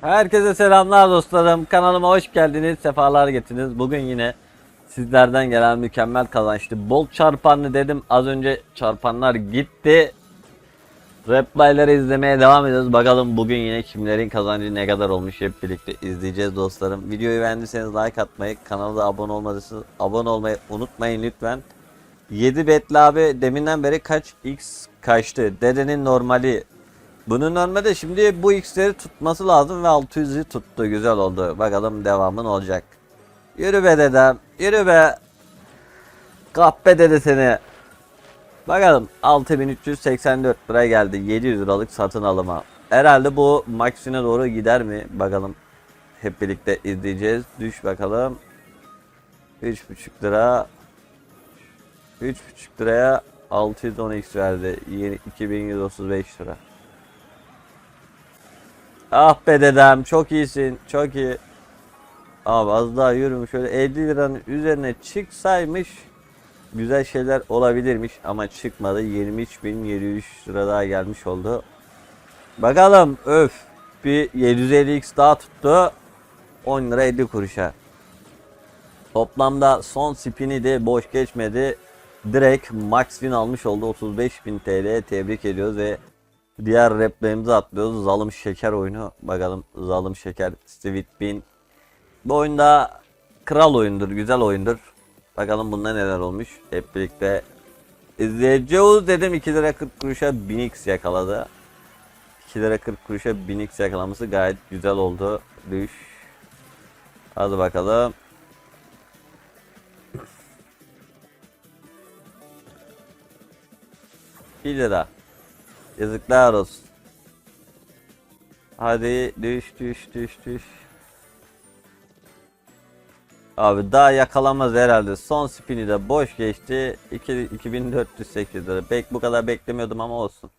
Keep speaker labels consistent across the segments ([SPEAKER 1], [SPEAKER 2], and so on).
[SPEAKER 1] Herkese selamlar dostlarım. Kanalıma hoş geldiniz. Sefalar getirdiniz. Bugün yine sizlerden gelen mükemmel kazançlı bol çarpanlı dedim. Az önce çarpanlar gitti. Replayları izlemeye devam ediyoruz. Bakalım bugün yine kimlerin kazancı ne kadar olmuş hep birlikte izleyeceğiz dostlarım. Videoyu beğendiyseniz like atmayı, kanala abone olmadıysanız abone olmayı unutmayın lütfen. 7 betli abi deminden beri kaç x kaçtı? Dedenin normali bunun normalde şimdi bu x'leri tutması lazım ve 600'ü tuttu. Güzel oldu. Bakalım devamın olacak. Yürü be dedem. Yürü be. Kahpe dede seni. Bakalım 6384 lira geldi. 700 liralık satın alıma. Herhalde bu maksine doğru gider mi? Bakalım. Hep birlikte izleyeceğiz. Düş bakalım. 3.5 lira. 3.5 liraya 610x verdi. Yeni 2135 lira. Ah be dedem çok iyisin çok iyi. Abi az daha yürümüş şöyle 50 liranın üzerine çıksaymış güzel şeyler olabilirmiş ama çıkmadı 23.703 lira daha gelmiş oldu. Bakalım öf bir 750x daha tuttu 10 lira 50 kuruşa. Toplamda son spini de boş geçmedi. Direkt max win almış oldu 35.000 TL tebrik ediyoruz ve Diğer raplerimizi atlıyoruz. Zalım Şeker oyunu. Bakalım Zalım Şeker Sweet Bean. Bu oyunda kral oyundur. Güzel oyundur. Bakalım bunda neler olmuş. Hep birlikte izleyeceğiz dedim 2 lira 40 kuruşa 1000x yakaladı. 2 lira 40 kuruşa 1000x yakalaması gayet güzel oldu. Düş. Hadi bakalım. Bir lira. Yazıklar olsun. Hadi düş düş düş düş. Abi daha yakalamaz herhalde. Son spini de boş geçti. 2, 2408 lira. Bek bu kadar beklemiyordum ama olsun.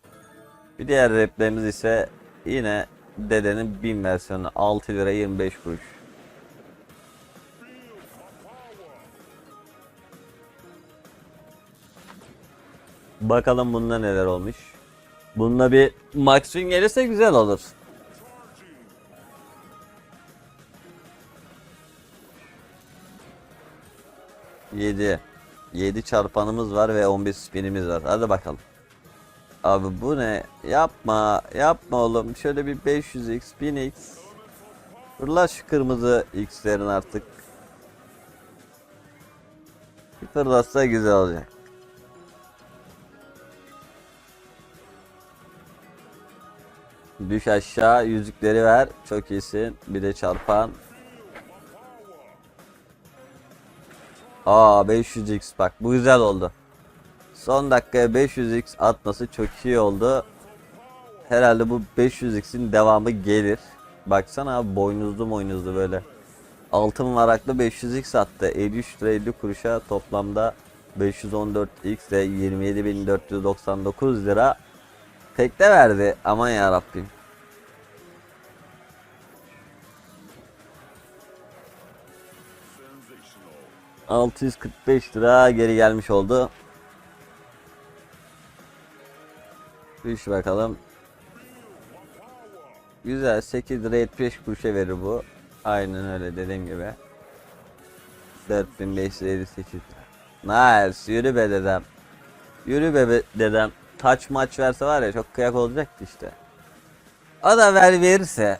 [SPEAKER 1] Bir diğer replerimiz ise yine dedenin 1000 versiyonu 6 lira 25 kuruş. Bakalım bunda neler olmuş. Bununla bir max win gelirse güzel olur. Yedi. 7 çarpanımız var ve 11 spinimiz var. Hadi bakalım. Abi bu ne? Yapma. Yapma oğlum. Şöyle bir 500x, 1000x. Fırla şu kırmızı x'lerin artık. Bir fırlatsa güzel olacak. Düş aşağı yüzükleri ver. Çok iyisin. Bir de çarpan. Aa 500x bak bu güzel oldu. Son dakikaya 500x atması çok iyi oldu. Herhalde bu 500x'in devamı gelir. Baksana abi boynuzlu boynuzlu böyle. Altın varaklı 500x attı. 53 lira 50 kuruşa toplamda 514x ile 27.499 lira Tekte verdi. Aman ya Rabbim. ...645 lira geri gelmiş oldu. Düş bakalım. Güzel 8 lira 75 kuruşa verir bu. Aynen öyle dediğim gibi. 4558 lira. Nice yürü be dedem. Yürü be, be dedem taç maç verse var ya çok kıyak olacaktı işte. O da ver verirse.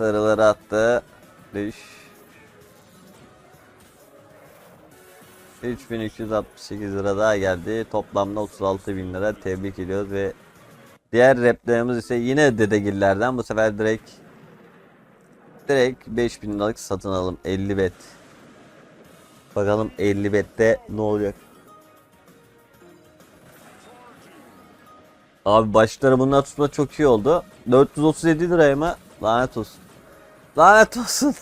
[SPEAKER 1] Sarıları attı. Düş. 3368 lira daha geldi. Toplamda 36 bin lira tebrik ediyoruz ve diğer replerimiz ise yine dedegillerden bu sefer direkt direkt 5000 liralık satın alım 50 bet. Bakalım 50 bette ne olacak. Abi başları bunlar tutma çok iyi oldu. 437 liraya mı? Lanet olsun. Lanet olsun.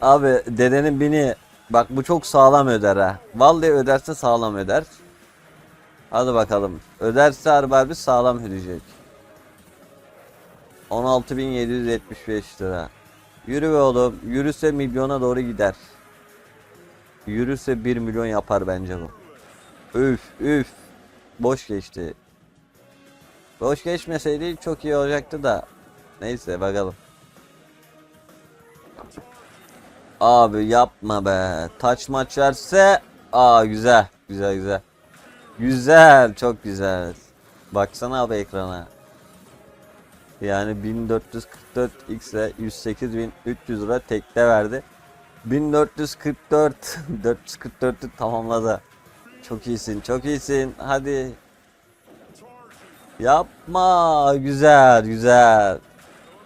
[SPEAKER 1] Abi dedenin bini bak bu çok sağlam öder ha. Vallahi öderse sağlam öder. Hadi bakalım. Öderse harbi sağlam ödeyecek. 16.775 lira. Yürü be oğlum. Yürüse milyona doğru gider. Yürüse 1 milyon yapar bence bu. Üf üf. Boş geçti. Boş geçmeseydi çok iyi olacaktı da. Neyse bakalım. Abi yapma be. Taç maç verse. Aa güzel. Güzel güzel. Güzel. Çok güzel. Baksana abi ekrana. Yani 1444 x'e 108.300 lira tekte verdi. 1444 444'ü tamamladı. Çok iyisin, çok iyisin. Hadi. Yapma. Güzel, güzel.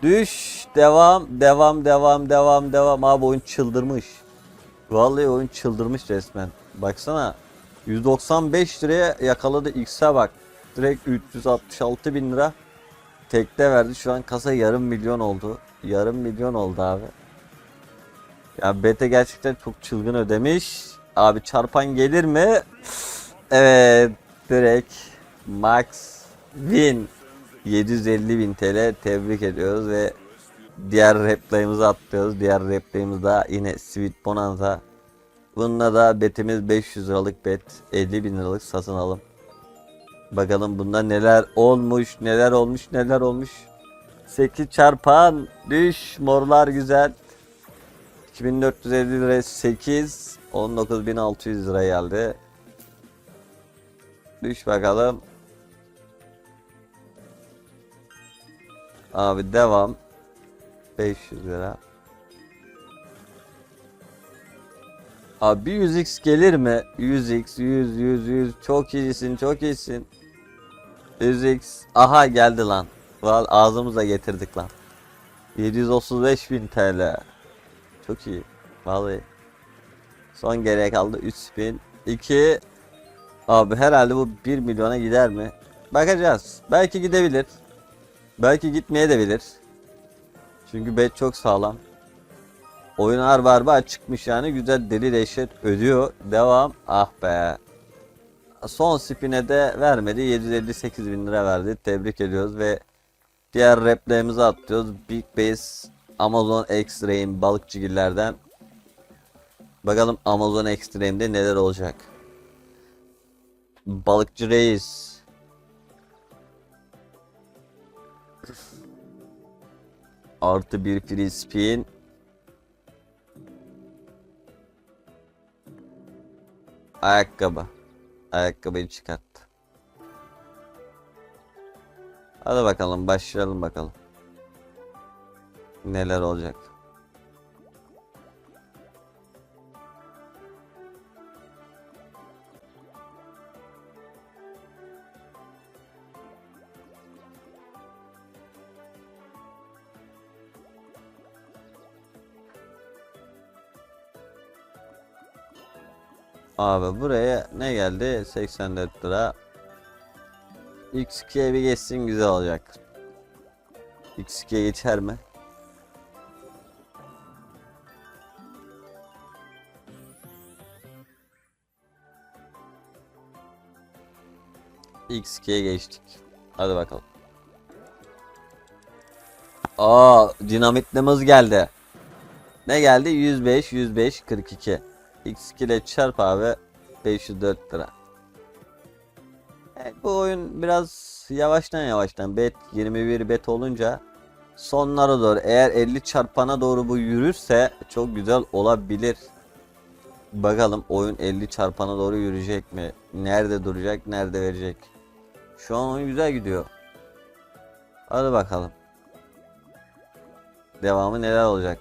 [SPEAKER 1] Düş. Devam, devam, devam, devam, devam. Abi oyun çıldırmış. Vallahi oyun çıldırmış resmen. Baksana. 195 liraya yakaladı X'e bak. Direkt 366 bin lira tekte verdi. Şu an kasa yarım milyon oldu. Yarım milyon oldu abi. Ya Bete gerçekten çok çılgın ödemiş. Abi çarpan gelir mi? Evet. Direkt Max Win 750 bin TL tebrik ediyoruz ve diğer replayımızı atlıyoruz. Diğer replayımız da yine Sweet Bonanza. Bununla da betimiz 500 liralık bet 50 bin liralık satın alım. Bakalım bunda neler olmuş, neler olmuş, neler olmuş. 8 çarpan düş morlar güzel. 2450 lira 8 19600 lira geldi. Düş bakalım. Abi devam. 500 lira. Abi 100x gelir mi? 100x 100 100 100 çok iyisin çok iyisin. 100x aha geldi lan. Val ağzımıza getirdik lan. 735 bin TL. Çok iyi. Vallahi. Son geriye kaldı 3000. 2 Abi herhalde bu 1 milyona gider mi? Bakacağız. Belki gidebilir. Belki gitmeye de bilir. Çünkü bet çok sağlam. Oyun harbi harbi çıkmış yani güzel deli dehşet ödüyor. Devam. Ah be. Son spin'e de vermedi. 758 bin lira verdi. Tebrik ediyoruz ve diğer replerimizi atlıyoruz. Big Base Amazon Extreme balıkçıgillerden. Bakalım Amazon Extreme'de neler olacak. Balıkçı reis. Artı bir free spin. Ayakkabı. Ayakkabıyı çıkarttı. Hadi bakalım başlayalım bakalım. Neler olacak. Abi buraya ne geldi? 84 lira. X2'ye bir geçsin güzel olacak. X2'ye geçer mi? X2'ye geçtik. Hadi bakalım. Aa, dinamitlememiz geldi. Ne geldi? 105, 105, 42. X2 ile çarp abi 504 lira. Evet, bu oyun biraz yavaştan yavaştan bet 21 bet olunca sonlara doğru eğer 50 çarpana doğru bu yürürse çok güzel olabilir. Bakalım oyun 50 çarpana doğru yürüyecek mi? Nerede duracak? Nerede verecek? Şu an oyun güzel gidiyor. Hadi bakalım. Devamı neler olacak?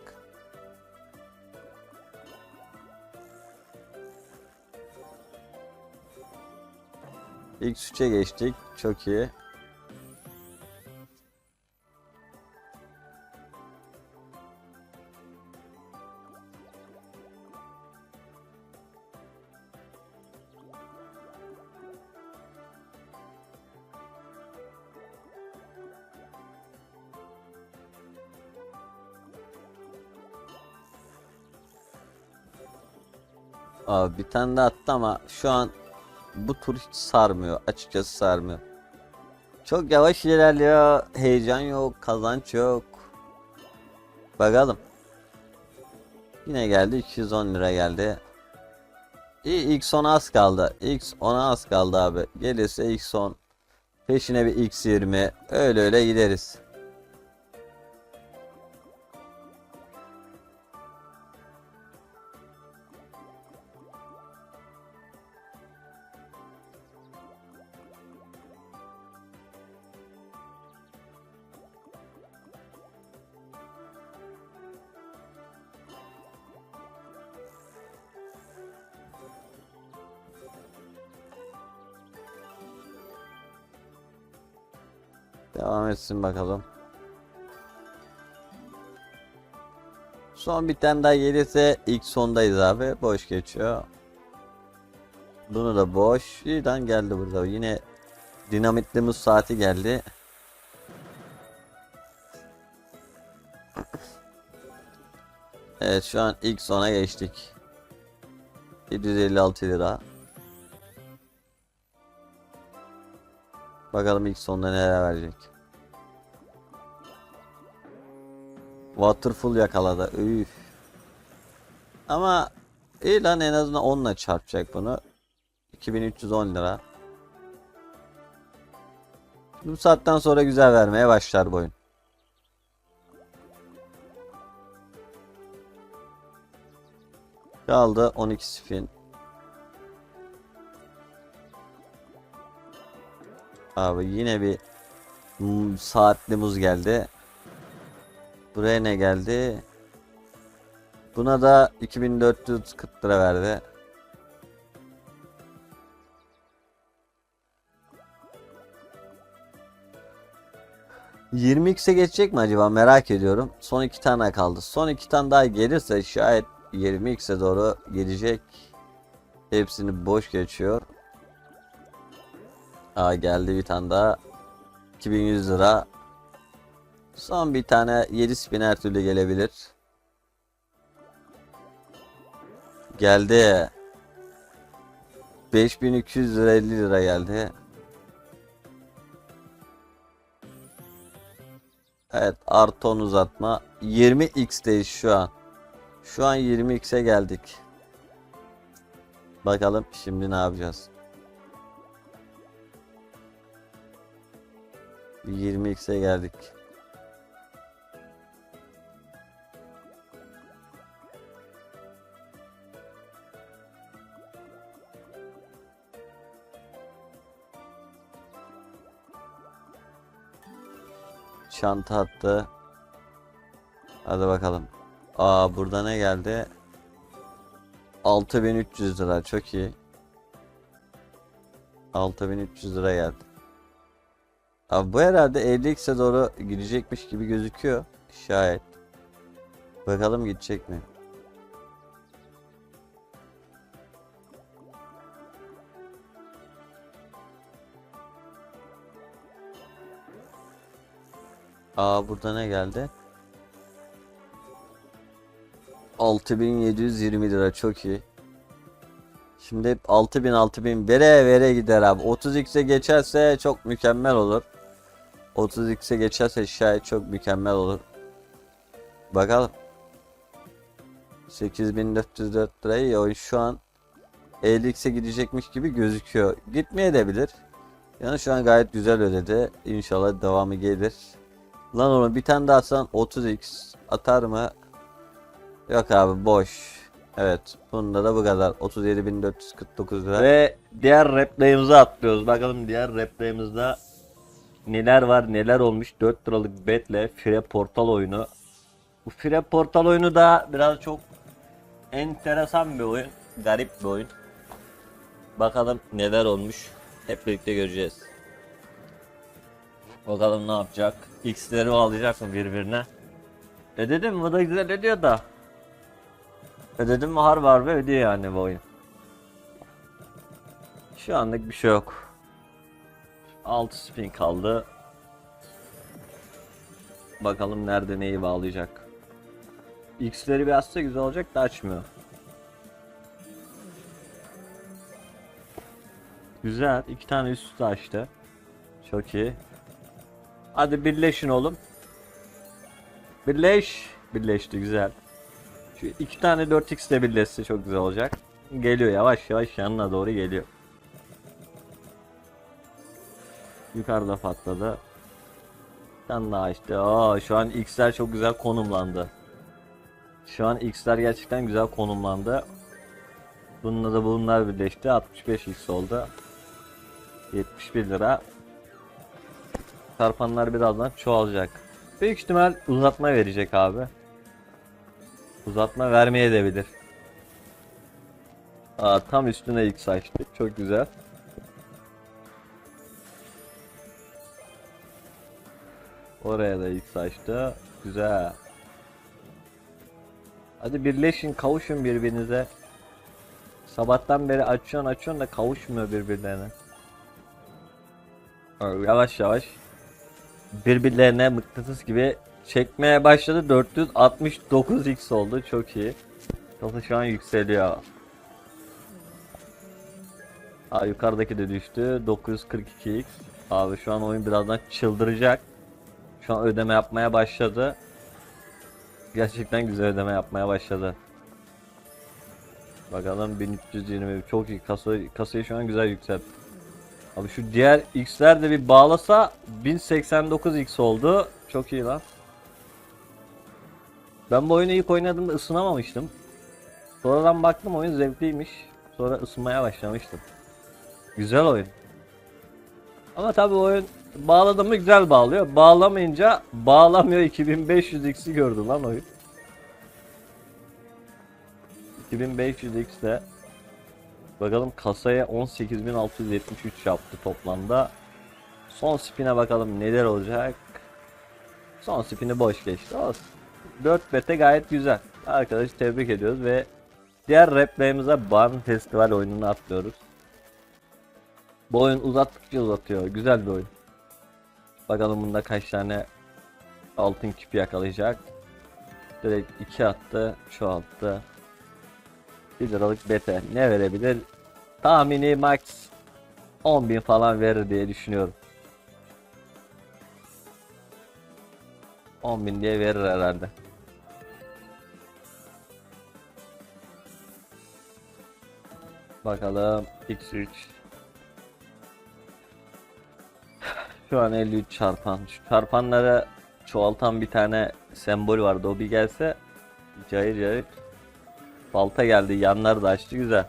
[SPEAKER 1] İlk üçe geçtik. Çok iyi. Abi bir tane daha attı ama şu an bu tur hiç sarmıyor. Açıkçası sarmıyor. Çok yavaş ilerliyor. Heyecan yok. Kazanç yok. Bakalım. Yine geldi. 210 lira geldi. İyi ilk son az kaldı. X 10'a az kaldı abi. Gelirse ilk son. Peşine bir X20. Öyle öyle gideriz. Devam etsin bakalım. Son bir tane daha gelirse ilk sondayız abi. Boş geçiyor. Bunu da boş. İyiden geldi burada. Yine dinamitli muz saati geldi. Evet şu an ilk sona geçtik. 756 lira. Bakalım ilk sonda neler verecek. Waterfall yakaladı. Üf. Ama iyi lan en azından 10'la çarpacak bunu. 2310 lira. Bu saatten sonra güzel vermeye başlar bu oyun. Kaldı 12 spin. Abi yine bir saatli muz geldi. Buraya ne geldi? Buna da 2440 lira verdi. ...20x'e geçecek mi acaba merak ediyorum. Son iki tane kaldı. Son iki tane daha gelirse şayet 20x'e doğru gelecek. Hepsini boş geçiyor. Aa geldi bir tane daha. 2100 lira. Son bir tane 7 spin her türlü gelebilir. Geldi. 5200 lira 50 lira geldi. Evet artı 10 uzatma. 20x'teyiz şu an. Şu an 20x'e geldik. Bakalım şimdi ne yapacağız. 20x'e geldik. Çanta attı. Hadi bakalım. Aa burada ne geldi? 6300 lira çok iyi. 6300 lira geldi. Abi bu herhalde 50x'e doğru gidecekmiş gibi gözüküyor. Şayet. Bakalım gidecek mi? Aa burada ne geldi? 6720 lira çok iyi. Şimdi hep 6000 6000 vere vere gider abi. 30x'e geçerse çok mükemmel olur. 30x'e geçerse şayet çok mükemmel olur. Bakalım. 8404 lirayı o şu an 50x'e gidecekmiş gibi gözüküyor. Gitmeye de bilir. Yani şu an gayet güzel ödedi. İnşallah devamı gelir. Lan onu bir tane daha atsan 30x atar mı? Yok abi boş. Evet. Bunda da bu kadar. 37.449 lira.
[SPEAKER 2] Ve diğer replay'imize atlıyoruz. Bakalım diğer replay'imizde neler var neler olmuş. 4 liralık betle Fire Portal oyunu. Bu Fire Portal oyunu da biraz çok enteresan bir oyun. Garip bir oyun. Bakalım neler olmuş. Hep birlikte göreceğiz. Bakalım ne yapacak. X'leri bağlayacak mı birbirine? Ödedim bu da güzel ödüyor da. Ödedim mi harbi harbi ödüyor yani bu oyun. Şu anlık bir şey yok. 6 spin kaldı. Bakalım nerede neyi bağlayacak. X'leri bir açsa güzel olacak da açmıyor. Güzel. iki tane üst üste açtı. Çok iyi. Hadi birleşin oğlum. Birleş. Birleşti güzel. Şu iki tane 4x de birleşse çok güzel olacak. geliyor yavaş yavaş yanına doğru geliyor. Yukarıda patladı. Sen daha işte. Aa, şu an X'ler çok güzel konumlandı. Şu an X'ler gerçekten güzel konumlandı. Bununla da bunlar birleşti. 65X oldu. 71 lira. Çarpanlar birazdan çoğalacak. Büyük ihtimal uzatma verecek abi. Uzatma vermeye de bilir. Aa, tam üstüne X açtı. Çok güzel. Oraya da X açtı. Güzel. Hadi birleşin, kavuşun birbirinize. Sabahtan beri açıyorsun açıyorsun da kavuşmuyor birbirlerine. Yavaş yavaş birbirlerine mıknatıs gibi çekmeye başladı. 469x oldu. Çok iyi. Kasa şu an yükseliyor. Aa, yukarıdaki de düştü. 942x. Abi şu an oyun birazdan çıldıracak. Şu an ödeme yapmaya başladı. Gerçekten güzel ödeme yapmaya başladı. Bakalım 1320 çok iyi kasayı, kasayı şu an güzel yükseltti. Abi şu diğer x'ler de bir bağlasa 1089x oldu. Çok iyi lan. Ben bu oyunu ilk oynadığımda ısınamamıştım. Sonradan baktım oyun zevkliymiş. Sonra ısınmaya başlamıştım. Güzel oyun. Ama tabi oyun bağladı mı güzel bağlıyor. Bağlamayınca bağlamıyor 2500x'i gördü lan oyun. 2500x'de bakalım kasaya 18673 yaptı toplamda. Son spin'e bakalım neler olacak. Son spin'i boş geçti. Olsun. 4 bete gayet güzel. Arkadaşı tebrik ediyoruz ve diğer replayımıza Barn Festival oyununu atlıyoruz. Bu oyun uzattıkça uzatıyor. Güzel bir oyun. Bakalım bunda kaç tane altın küpü yakalayacak. Direkt 2 attı. Şu attı. 1 liralık bete. Ne verebilir? Tahmini max 10.000 falan verir diye düşünüyorum. 10.000 diye verir herhalde. Bakalım x3 Şu an 53 çarpan. Şu çarpanları çoğaltan bir tane sembol vardı. O bir gelse cayır cayır. Balta geldi. Yanları da açtı. Güzel.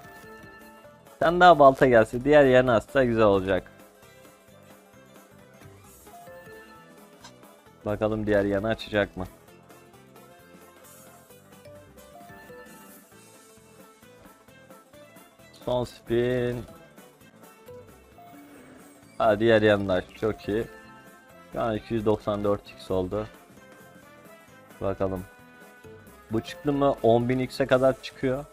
[SPEAKER 2] Sen daha balta gelse diğer yerine açsa güzel olacak. Bakalım diğer yanı açacak mı? Son spin. Ha diğer yanlar çok iyi. Şu an 294x oldu. Bakalım. Bu çıktı mı 10.000x'e kadar çıkıyor.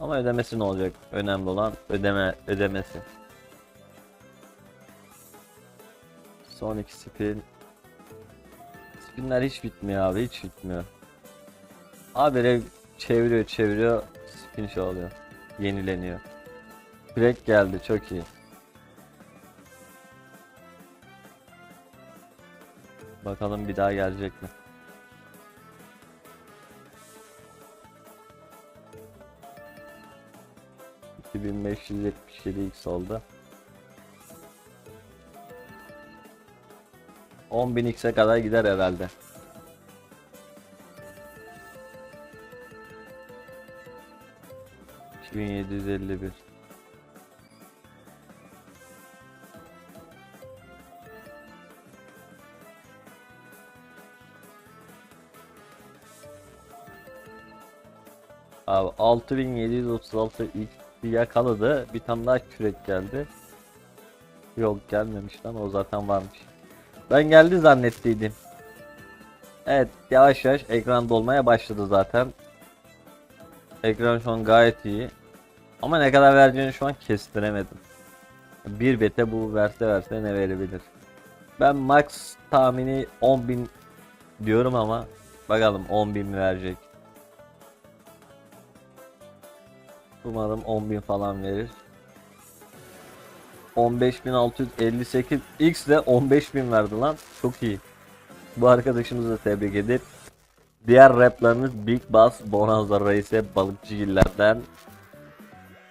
[SPEAKER 2] Ama ödemesi ne olacak? Önemli olan ödeme ödemesi. Son iki spin. Spinler hiç bitmiyor abi hiç bitmiyor. Abi çeviriyor çeviriyor spin şey oluyor. Yenileniyor. Break geldi çok iyi. Bakalım bir daha gelecek mi? x oldu. 10.000x'e kadar gider herhalde. ...2751 Abi 6736 ilk bir yakaladı. Bir tane daha kürek geldi. Yok gelmemiş lan o zaten varmış. Ben geldi zannettiydim. Evet yavaş yavaş ekran dolmaya başladı zaten. Ekran şu an gayet iyi. Ama ne kadar vereceğini şu an kestiremedim. Bir bete bu verse verse ne verebilir. Ben max tahmini 10.000 diyorum ama bakalım 10.000 mi verecek. Umarım 10.000 falan verir. 15.658 X de 15.000 verdi lan. Çok iyi. Bu arkadaşımızı da tebrik edip diğer raplarımız Big Bass, Bonanza Reis'e balıkçı gillerden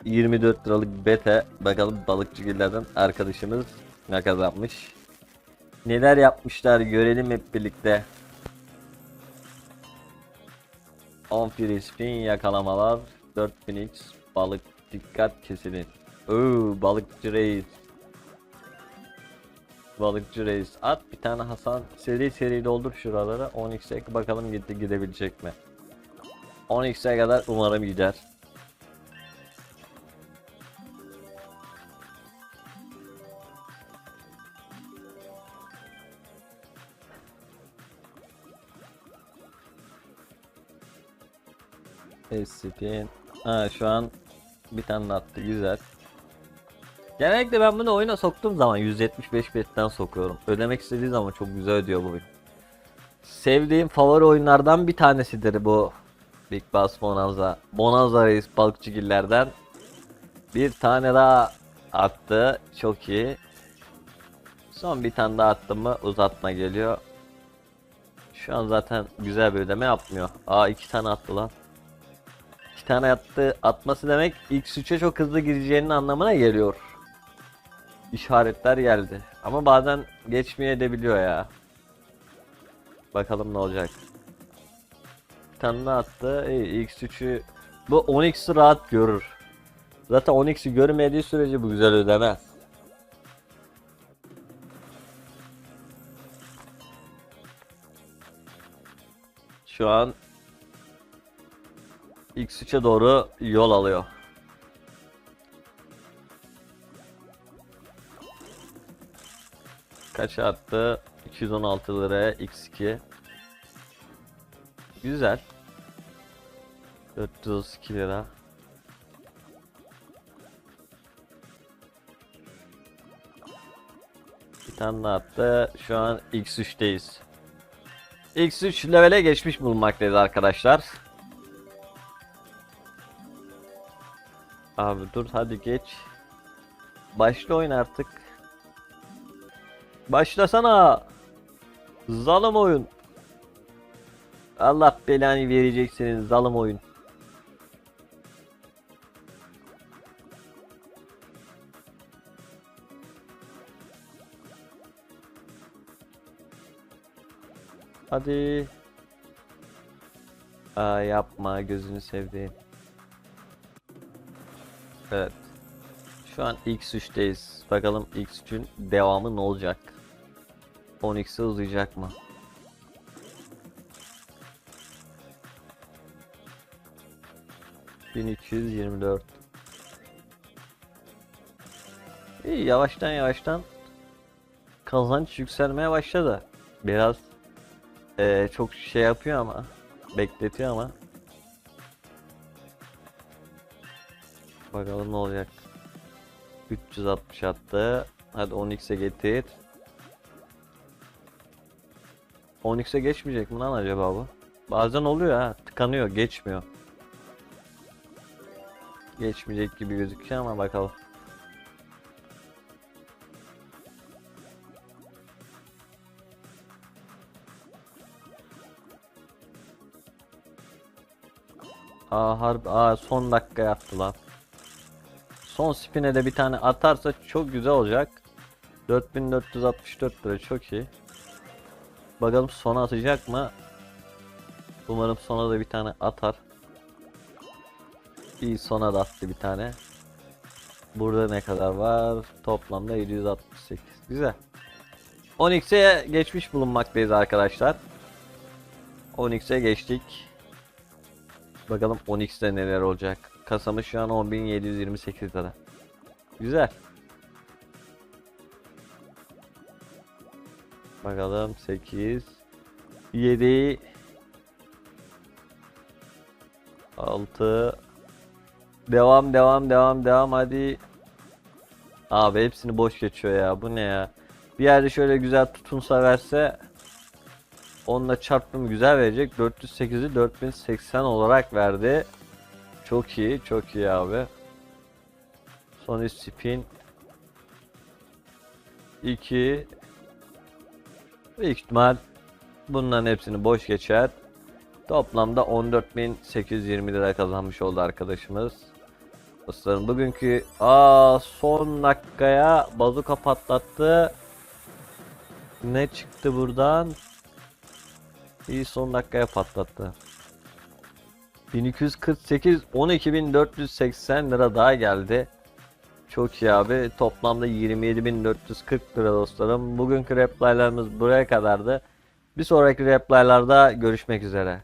[SPEAKER 2] 24 liralık bete. Bakalım balıkçıgillerden arkadaşımız ne kazanmış. Neler yapmışlar görelim hep birlikte. 10 free spin yakalamalar. 4000x balık dikkat kesilin. Oo balıkçı reis. Balıkçı reis. At bir tane Hasan seri seri doldur şuralara. 10x'e bakalım gitti gidebilecek mi? 10x'e kadar umarım gider. Spin. Ha şu an bir tane attı güzel. Genellikle ben bunu oyuna soktuğum zaman 175 betten sokuyorum. Ödemek istediği zaman çok güzel ödüyor bu oyun. Sevdiğim favori oyunlardan bir tanesidir bu Big Bass Bonanza. Bonanza Reis balıkçıgillerden bir tane daha attı. Çok iyi. Son bir tane daha attım mı uzatma geliyor. Şu an zaten güzel bir ödeme yapmıyor. Aa iki tane attı lan. İki tane attı. Atması demek X3'e çok hızlı gireceğinin anlamına geliyor. İşaretler geldi. Ama bazen geçmeye de biliyor ya. Bakalım ne olacak. Bir tane daha attı. İyi, X3'ü bu 10x'i rahat görür. Zaten 10x'i görmediği sürece bu güzel ödemez. Şu an X3'e doğru yol alıyor. Kaç attı? 216 liraya X2. Güzel. 432 lira. Bir tane daha attı. Şu an X3'teyiz. X3 levele geçmiş bulunmaktayız arkadaşlar. Abi dur hadi geç. Başla oyun artık. Başlasana. Zalim oyun. Allah belanı vereceksiniz zalim oyun. Hadi. Aa yapma gözünü sevdiğim. Evet. Şu an X3'teyiz. Bakalım X3'ün devamı ne olacak? 10x'e uzayacak mı? ...1224... İyi yavaştan yavaştan... ...kazanç yükselmeye başladı. Biraz... eee, ...çok şey yapıyor ama... ...bekletiyor ama... Bakalım ne olacak. 360 attı. Hadi 10x'e getir. 10x'e geçmeyecek mi lan acaba bu? Bazen oluyor ha. Tıkanıyor. Geçmiyor. Geçmeyecek gibi gözüküyor ama bakalım. Aa harbi aa son dakika yaptı lan. Son spin'e de bir tane atarsa çok güzel olacak. 4464 lira çok iyi. Bakalım sona atacak mı? Umarım sona da bir tane atar. İyi sona da attı bir tane. Burada ne kadar var? Toplamda 768. Güzel. 10x'e geçmiş bulunmaktayız arkadaşlar. 10x'e geçtik. Bakalım 10x'te neler olacak. Kasamız şu an 10.728 lira. Güzel. Bakalım 8 7 6 Devam devam devam devam hadi. Abi hepsini boş geçiyor ya. Bu ne ya? Bir yerde şöyle güzel tutunsa verse onunla çarptım güzel verecek. 408'i 4080 olarak verdi. Çok iyi, çok iyi abi. Son üst spin. 2 Büyük ihtimal bunların hepsini boş geçer. Toplamda 14.820 lira kazanmış oldu arkadaşımız.
[SPEAKER 1] Dostlarım bugünkü aa son dakikaya bazuka patlattı. Ne çıktı buradan? İyi son dakikaya patlattı. 1248 12480 lira daha geldi. Çok iyi abi. Toplamda 27440 lira dostlarım. Bugünkü replaylarımız buraya kadardı. Bir sonraki replaylarda görüşmek üzere.